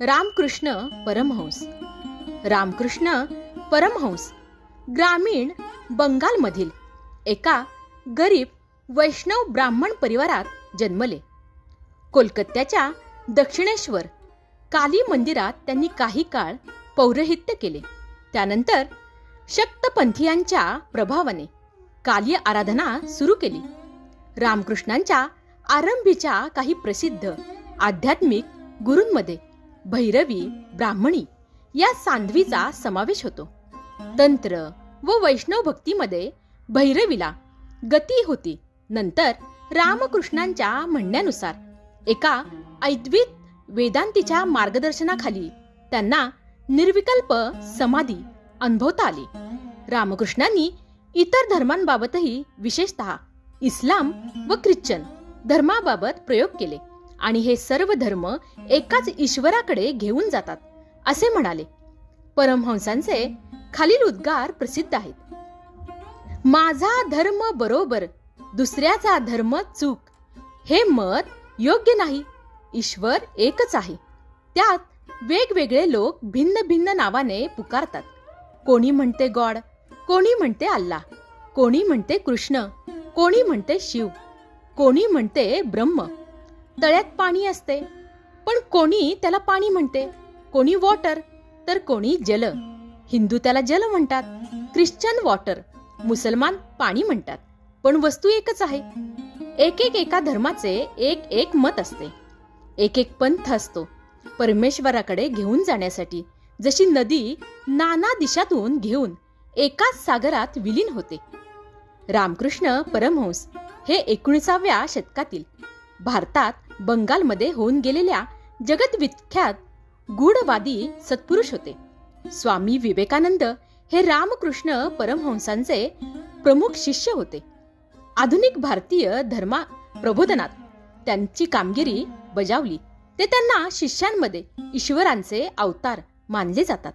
रामकृष्ण परमहंस. रामकृष्ण परमहंस ग्रामीण बंगालमधील एका गरीब वैष्णव ब्राह्मण परिवारात जन्मले. कोलकात्याच्या दक्षिणेश्वर काली मंदिरात त्यांनी काही काळ पौरोहित्य केले. त्यानंतर शक्तपंथीयांच्या प्रभावाने काली आराधना सुरू केली. रामकृष्णांच्या आरंभीच्या काही प्रसिद्ध आध्यात्मिक गुरूंमध्ये भैरवी ब्राह्मणी या सांध्वीचा समावेश होतो. तंत्र व वैष्णव भक्तीमध्ये भैरवीला गती होती. नंतर रामकृष्णांच्या म्हणण्यानुसार एका ऐद्वित वेदांतीच्या मार्गदर्शनाखाली त्यांना निर्विकल्प समाधी अनुभवता आली. रामकृष्णांनी इतर धर्मांबाबतही विशेषतः इस्लाम व ख्रिश्चन धर्माबाबत प्रयोग केले. आणि हे सर्व धर्म एकाच ईश्वराकडे घेऊन जातात असे म्हणाले. परमहंसांचे खालील उद्गार प्रसिद्ध आहेत. माझा धर्म बरोबर दुसऱ्याचा धर्म चूक हे मत योग्य नाही ईश्वर एकच आहे. त्यात वेगवेगळे लोक भिन्न भिन्न नावाने पुकारतात. कोणी म्हणते गॉड कोणी म्हणते अल्ला कोणी म्हणते कृष्ण कोणी म्हणते शिव कोणी म्हणते ब्रह्म. तळ्यात पाणी असते. पण कोणी त्याला पाणी म्हणते. कोणी वॉटर तर कोणी जल. हिंदू त्याला जल म्हणतात. ख्रिश्चन वॉटर मुसलमान पाणी म्हणतात. पण वस्तू एकच आहे. एक एक एका धर्माचे एक एक मत असते. एक एक पंथ असतो. परमेश्वराकडे घेऊन जाण्यासाठी जशी नदी नाना दिशातून घेऊन एकाच सागरात विलीन होते. रामकृष्ण परमहंस हे एकोणीसाव्या शतकातील भारतात बंगालमध्ये होऊन गेलेल्या जगतविख्यात गूढवादी सत्पुरुष होते. स्वामी विवेकानंद हे रामकृष्ण परमहंसांचे प्रमुख शिष्य होते. आधुनिक भारतीय धर्मा प्रबोधनात त्यांची कामगिरी बजावली. ते त्यांना शिष्यांमध्ये ईश्वरांचे अवतार मानले जातात.